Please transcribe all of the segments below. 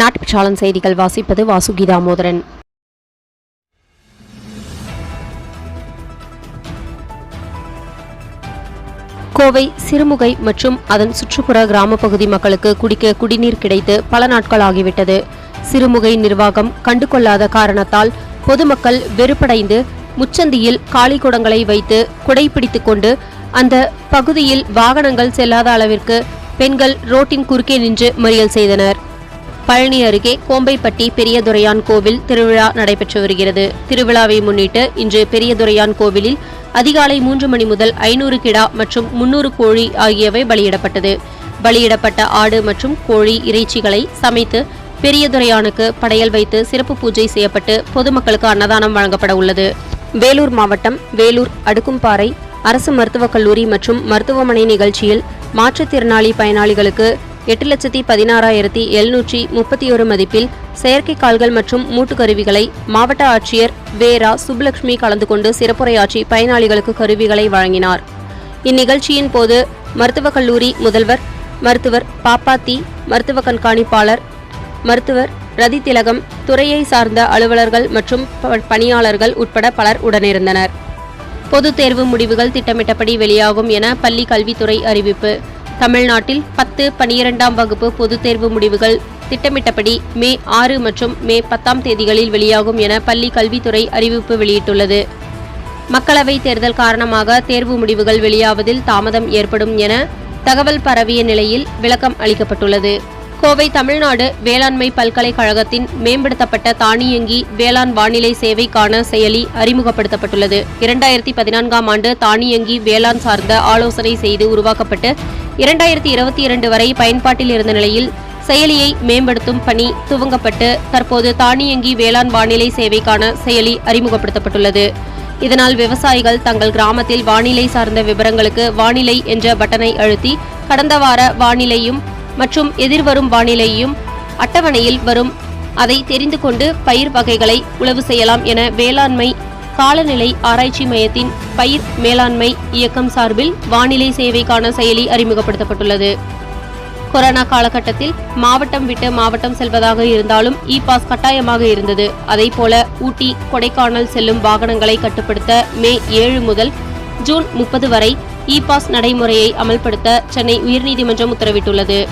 நாட்டுப்பற்றாளன் செய்திகள் வாசிப்பது வாசுகி தாமோதரன் கோவை சிறுமுகை மற்றும் அதன் சுற்றுப்புற கிராம பகுதி மக்களுக்கு குடிக்க குடிநீர் கிடைத்து பல நாட்கள் ஆகிவிட்டது. சிறுமுகை நிர்வாகம் கண்டுகொள்ளாத காரணத்தால் பொதுமக்கள் வெறுப்படைந்து முச்சந்தியில் காலி குடங்களை வைத்து குடைபிடித்துக் கொண்டு அந்த பகுதியில் வாகனங்கள் செல்லாத அளவிற்கு பெண்கள் ரோட்டின் குறுக்கே நின்று மறியல் செய்தனர். பழனி அருகே கோம்பைப்பட்டி பெரியதுரையான் கோவில் திருவிழா நடைபெற்று வருகிறது. திருவிழாவை முன்னிட்டு இன்று பெரியதுரையான் கோவிலில் அதிகாலை மூன்று மணி முதல் ஐநூறு கிடா மற்றும் முன்னூறு கோழி ஆகியவை பலியிடப்பட்டது. பலியிடப்பட்ட ஆடு மற்றும் கோழி இறைச்சிகளை சமைத்து பெரியதுரையானுக்கு படையல் வைத்து சிறப்பு பூஜை செய்யப்பட்டு பொதுமக்களுக்கு அன்னதானம் வழங்கப்பட உள்ளது. வேலூர் மாவட்டம் வேலூர் அடுக்கும்பாறை அரசு மருத்துவக் கல்லூரி மற்றும் மருத்துவமனை நிகழ்ச்சியில் மாற்றுத்திறனாளி பயனாளிகளுக்கு எட்டு லட்சத்தி பதினாறாயிரத்தி எழுநூற்றி முப்பத்தி ஒரு மதிப்பில் செயற்கை கால்கள் மற்றும் மூட்டு கருவிகளை மாவட்ட ஆட்சியர் வேரா சுப்புலட்சுமி கலந்து கொண்டு சிறப்புரையாற்றி பயனாளிகளுக்கு கருவிகளை வழங்கினார். இந்நிகழ்ச்சியின் போது மருத்துவக் கல்லூரி முதல்வர் மருத்துவர் பாப்பாத்தி மருத்துவ கண்காணிப்பாளர் மருத்துவர் ரதி திலகம் துறையை சார்ந்த அலுவலர்கள் மற்றும் ப- பணியாளர்கள் உட்பட பலர் உடனிருந்தனர். பொதுத் தேர்வு முடிவுகள் திட்டமிட்டபடி வெளியாகும் என பள்ளி கல்வித்துறை அறிவிப்பு. தமிழ்நாட்டில் பத்து பனிரெண்டாம் வகுப்பு பொதுத் தேர்வு முடிவுகள் திட்டமிட்டபடி மே ஆறு மற்றும் மே பத்தாம் தேதிகளில் வெளியாகும் என பள்ளி கல்வித்துறை அறிவிப்பு வெளியிட்டுள்ளது. மக்களவைத் தேர்தல் காரணமாக தேர்வு முடிவுகள் வெளியாவதில் தாமதம் ஏற்படும் என தகவல் பரவிய நிலையில் விளக்கம் அளிக்கப்பட்டுள்ளது. கோவை தமிழ்நாடு வேளாண்மை பல்கலைக்கழகத்தின் மேம்படுத்தப்பட்ட தானியங்கி வேளாண் வானிலை சேவைக்கான செயலி அறிமுகப்படுத்தப்பட்டுள்ளது. இரண்டாயிரத்தி பதினான்காம் ஆண்டு தானியங்கி வேளாண் சார்ந்த ஆலோசனை செய்து உருவாக்கப்பட்டு இரண்டாயிரத்தி இருபத்தி இரண்டு வரை பயன்பாட்டில் இருந்த நிலையில் செயலியை மேம்படுத்தும் பணி துவங்கப்பட்டு தற்போது தானியங்கி வேளாண் வானிலை சேவைக்கான செயலி அறிமுகப்படுத்தப்பட்டுள்ளது. இதனால் விவசாயிகள் தங்கள் கிராமத்தில் வானிலை சார்ந்த விவரங்களுக்கு வானிலை என்ற பட்டனை அழுத்தி கடந்த வார வானிலையும் மற்றும் எதிர்வரும் வானிலையும் அட்டவணையில் வரும். அதை தெரிந்து கொண்டு பயிர் வகைகளை உழவு செய்யலாம் என வேளாண்மை காலநிலை ஆராய்ச்சி மையத்தின் பயிர் மேலாண்மை இயக்கம் சார்பில் வானிலை சேவைக்கான செயலி அறிமுகப்படுத்தப்பட்டுள்ளது. கொரோனா காலகட்டத்தில் மாவட்டம் விட்டு மாவட்டம் செல்வதாக இருந்தாலும் இ பாஸ் கட்டாயமாக இருந்தது. அதேபோல ஊட்டி கொடைக்கானல் செல்லும் வாகனங்களை கட்டுப்படுத்த மே ஏழு முதல் ஜூன் முப்பது வரை இ பாஸ் நடைமுறையை அமல்படுத்த சென்னை உயர்நீதிமன்றம் உத்தரவிட்டுள்ளது.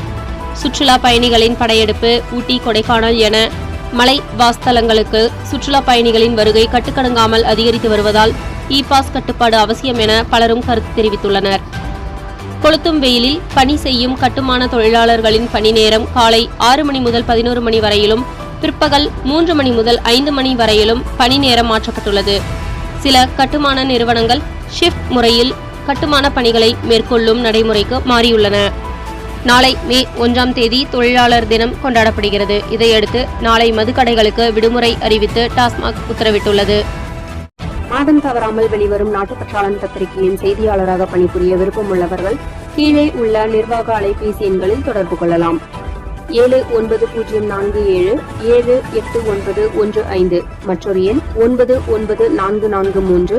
சுற்றுலா பயணிகளின் படையெடுப்பு ஊட்டி கொடைக்கானல் என மலை வாஸ்தலங்களுக்கு சுற்றுலா பயணிகளின் வருகை கட்டுக்கடங்காமல் அதிகரித்து வருவதால் இ பாஸ் கட்டுப்பாடு அவசியம் என பலரும் கருத்து தெரிவித்துள்ளனர். கொளுத்தும் வெயிலில் பணி செய்யும் கட்டுமான தொழிலாளர்களின் பணி நேரம் காலை ஆறு மணி முதல் பதினோரு மணி வரையிலும் பிற்பகல் மூன்று மணி முதல் ஐந்து மணி வரையிலும் பணி நேரம் மாற்றப்பட்டுள்ளது. சில கட்டுமான நிறுவனங்கள் ஷிஃப்ட் முறையில் கட்டுமான பணிகளை மேற்கொள்ளும் நடைமுறைக்கு மாறியுள்ளன. நாளை மே ஒன்றாம் தேதி தொழிலாளர் தினம் கொண்டாடப்படுகிறது. இதையடுத்து நாளை மதுக்கடைகளுக்கு விடுமுறை அறிவித்து டாஸ்மாக் உத்தரவிட்டுள்ளது. மாதம் தவறாமல் வெளிவரும் நாட்டுப்பற்றாளன் பத்திரிகையின் செய்தியாளராக பணிபுரிய விருப்பமுள்ளவர்கள் கீழே உள்ள நிர்வாக அலைபேசி எண்களில் தொடர்பு கொள்ளலாம். ஏழு ஒன்பது பூஜ்ஜியம் நான்கு ஏழு ஏழு எட்டு ஒன்பது ஒன்று ஐந்து மற்றொரு எண் ஒன்பது ஒன்பது நான்கு நான்கு மூன்று